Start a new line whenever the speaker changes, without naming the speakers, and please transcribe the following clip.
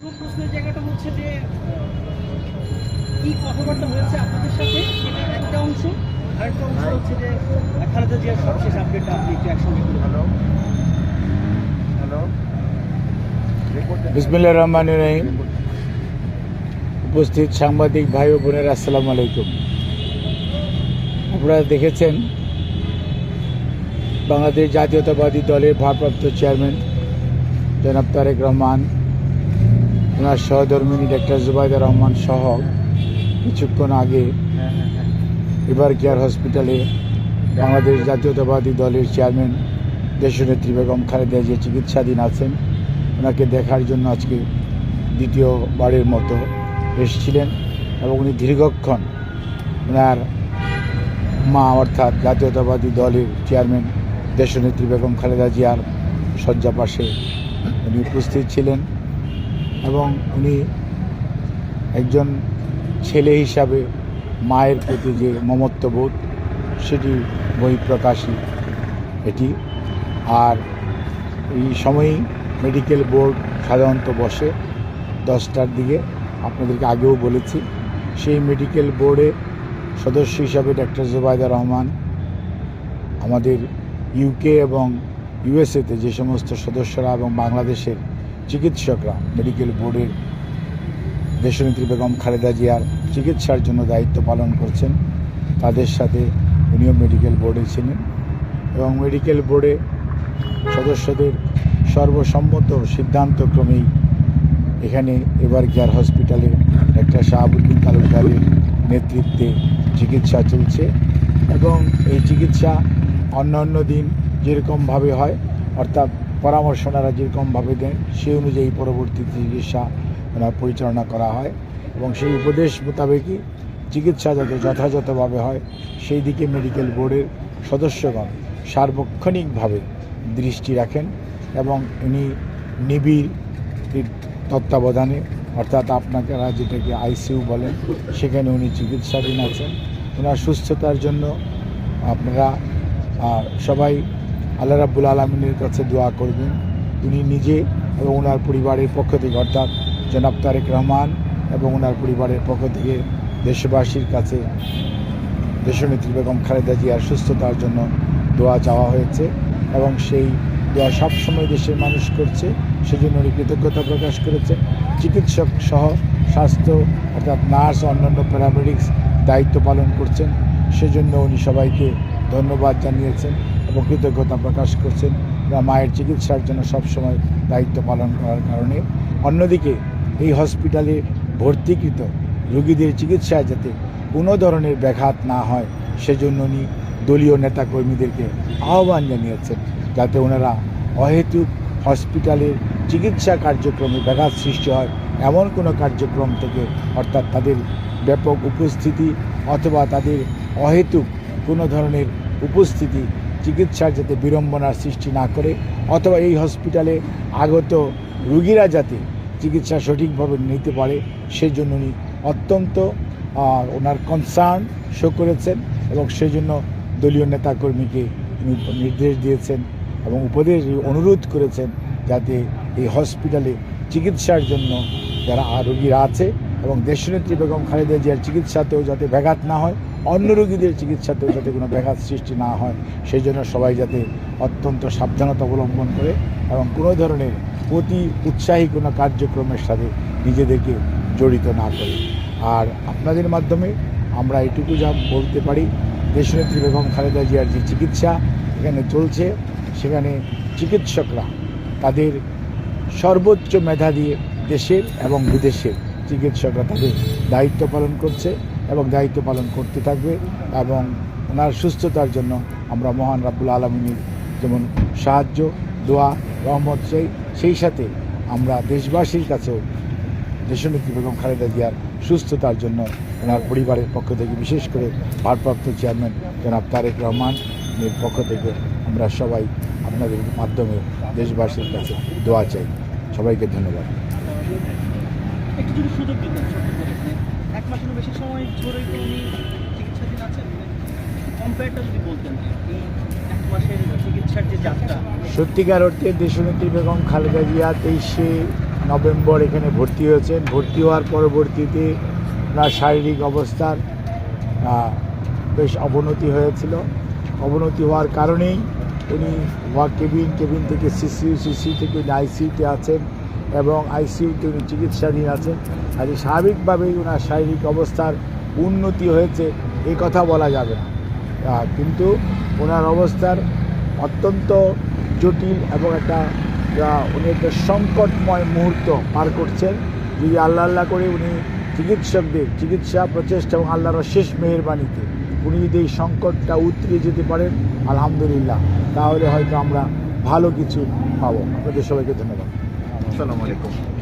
প্রশ্নের জায়গাটা হচ্ছে যে কি কথাবার্তা হয়েছে আপনাদের সাথে? সেটা একটা অংশ। আরেকটা অংশ হচ্ছে যে খালেদা জিয়ার সবশেষ আপডেটটা আপনি একটু একসঙ্গে
হ্যালো। হ্যালো।
বিসমিল্লা রহমান রহিম। উপস্থিত সাংবাদিক ভাই ও বোনের আসসালামু আলাইকুম। আপনারা দেখেছেন বাংলাদেশ জাতীয়তাবাদী দলের ভারপ্রাপ্ত চেয়ারম্যান জনাব তারেক রহমান ওনার সহধর্মিনী ডাক্তার জুবাইদা রহমান সহ কিছুক্ষণ আগে এবার কেয়ার হসপিটালে বাংলাদেশ জাতীয়তাবাদী দলের চেয়ারম্যান দেশনেত্রী বেগম খালেদা জিয়া চিকিৎসাধীন আছেন। ওনাকে দেখার জন্য আজকে দ্বিতীয়বারের মতো এসেছিলেন এবং উনি দীর্ঘক্ষণ ওনার মা অর্থাৎ জাতীয়তাবাদী দলের চেয়ারম্যান দেশনেত্রী বেগম খালেদা জিয়ার শয্যা পাশে উনি উপস্থিত ছিলেন। এবং উনি একজন ছেলে হিসাবে মায়ের প্রতি যে মমত্ববোধ, সেটি বহিঃপ্রকাশী এটি। আর এই সময়ই মেডিকেল বোর্ড সাধারণত বসে দশটার দিকে, আপনাদেরকে আগেও বলেছি, সেই মেডিকেল বোর্ডে সদস্য হিসাবে ডাক্তার জুবাইদা রহমান আমাদের ইউকে এবং ইউএসএতে যে সমস্ত সদস্যরা এবং বাংলাদেশের চিকিৎসকরা মেডিকেল বোর্ডের দেশনেত্রী বেগম খালেদা জিয়ার চিকিৎসার জন্য দায়িত্ব পালন করছেন। তাদের সাথে উনিও মেডিকেল বোর্ডে ছিলেন এবং মেডিকেল বোর্ডে সদস্যদের সর্বসম্মত সিদ্ধান্তক্রমেই এখানে এবার কেয়ার হসপিটালে একটা শাহাবুদ্দিন তালুকদারের নেতৃত্বে চিকিৎসা চলছে এবং এই চিকিৎসা অন্যান্য দিন যেরকমভাবে হয়, অর্থাৎ পরামর্শ ওনারা যেরকমভাবে দেন সেই অনুযায়ী পরবর্তী চিকিৎসা ওনার পরিচালনা করা হয় এবং সেই উপদেশ মোতাবেকই চিকিৎসা যাতে যথাযথভাবে হয়, সেই দিকে মেডিকেল বোর্ডের সদস্যগণ সার্বক্ষণিকভাবে দৃষ্টি রাখেন এবং উনি নিবিড় তত্ত্বাবধানে, অর্থাৎ আপনারা যেটাকে আইসিইউ বলেন, সেখানে উনি চিকিৎসাধীন আছেন। ওনার সুস্থতার জন্য আপনারা সবাই আল্লাহ রাব্বুল আলমিনের কাছে দোয়া করবেন। তিনি নিজে এবং ওনার পরিবারের পক্ষ থেকে, অর্থাৎ জনাব তারেক রহমান এবং ওনার পরিবারের পক্ষ থেকে দেশবাসীর কাছে দেশনেত্রী বেগম খালেদা জিয়ার সুস্থতার জন্য দোয়া চাওয়া হয়েছে এবং সেই দোয়া সবসময় দেশের মানুষ করছে, সেজন্য উনি কৃতজ্ঞতা প্রকাশ করেছেন। চিকিৎসক সহ স্বাস্থ্য, অর্থাৎ নার্স, অন্যান্য প্যারামেডিক্স দায়িত্ব পালন করছেন, সেজন্য উনি সবাইকে ধন্যবাদ জানিয়েছেন। কৃতজ্ঞতা প্রকাশ করছেন বা মায়ের চিকিৎসার জন্য সবসময় দায়িত্ব পালন করার কারণে। অন্যদিকে, এই হসপিটালে ভর্তিকৃত রোগীদের চিকিৎসায় যাতে কোনো ধরনের ব্যাঘাত না হয়, সেজন্য উনি দলীয় নেতাকর্মীদেরকে আহ্বান জানিয়েছেন, যাতে ওনারা অহেতুক হসপিটালের চিকিৎসা কার্যক্রমে ব্যাঘাত সৃষ্টি হয়, এমন কোনো কার্যক্রম থেকে অর্থাৎ তাদের ব্যাপক উপস্থিতি অথবা তাদের অহেতুক কোনো ধরনের উপস্থিতি চিকিৎসার যাতে বিড়ম্বনার সৃষ্টি না করে, অথবা এই হসপিটালে আগত রুগীরা যাতে চিকিৎসা সঠিকভাবে নিতে পারে, সেজন্য উনি অত্যন্ত ওনার কনসার্ন শো করেছেন এবং সেজন্য দলীয় নেতাকর্মীকে নির্দেশ দিয়েছেন এবং উপদেশ, অনুরোধ করেছেন যাতে এই হসপিটালে চিকিৎসার জন্য যারা রোগীরা আছে এবং দেশনেত্রী বেগম খালেদা জিয়ার চিকিৎসাতেও যাতে ব্যাঘাত না হয় অন্য রোগীদের চিকিৎসাতেও যাতে কোনো ব্যাঘাত সৃষ্টি না হয় সেই জন্য সবাই যাতে অত্যন্ত সাবধানতা অবলম্বন করে এবং কোনো ধরনের অতি উৎসাহী কোনো কার্যক্রমের সাথে নিজেদেরকে জড়িত না করে। আর আপনাদের মাধ্যমে আমরা এটুকু যা বলতে পারি, দেশনেত্রী বেগম খালেদা জিয়ার যে চিকিৎসা এখানে চলছে, সেখানে চিকিৎসকরা তাদের সর্বোচ্চ মেধা দিয়ে দেশের এবং বিদেশের চিকিৎসকরা তাদের দায়িত্ব পালন করছে। এবং দায়িত্ব পালন করতে থাকবে এবং ওনার সুস্থতার জন্য আমরা মহান রাব্বুল আলমিনের যেমন সাহায্য, দোয়া, রহমত চাই, সেই সাথে আমরা দেশবাসীর কাছেও দেশনেত্রী বেগম খালেদা জিয়ার সুস্থতার জন্য ওনার পরিবারের পক্ষ থেকে বিশেষ করে ভারপ্রাপ্ত চেয়ারম্যান জনাব তারেক রহমান এর পক্ষ থেকে আমরা সবাই আপনাদের মাধ্যমে দেশবাসীর কাছে দোয়া চাই। সবাইকে ধন্যবাদ।
এক বেশি সময় তো উনি চিকিৎসাধীন আছেন? কম্পেয়ারটা যদি বলতেন এক মাসের চিকিৎসার যে যাত্রা।
সত্যিকার অর্থে দেশনেত্রী বেগম খালেদা জিয়া তেইশে নভেম্বর এখানে ভর্তি হয়েছেন। ভর্তি হওয়ার পরবর্তীতে ওনার শারীরিক অবস্থার বেশ অবনতি হয়েছিল। অবনতি হওয়ার কারণেই উনি ওয়া কেবিন কেবিন থেকে সিসিউ সিসিউ থেকে উনি আইসিউতে আছেন। এবং আইসিইউতে উনি চিকিৎসাধীন আছেন। আর এই স্বাভাবিকভাবেই ওনার শারীরিক অবস্থার উন্নতি হয়েছে এই কথা বলা যাবে না। কিন্তু ওনার অবস্থার অত্যন্ত জটিল এবং একটা উনি একটা সংকটময় মুহূর্ত পার করছেন। যদি আল্লাহ আল্লাহ করে উনি চিকিৎসকদের চিকিৎসা প্রচেষ্টা এবং আল্লাহর শেষ মেহেরবানিতে উনি যদি এই সংকটটা উতরিয়ে যেতে পারেন, আলহামদুলিল্লাহ, তাহলে হয়তো আমরা ভালো কিছু পাবো। আপনাদের সবাইকে ধন্যবাদ।
আসসালামু আলাইকুম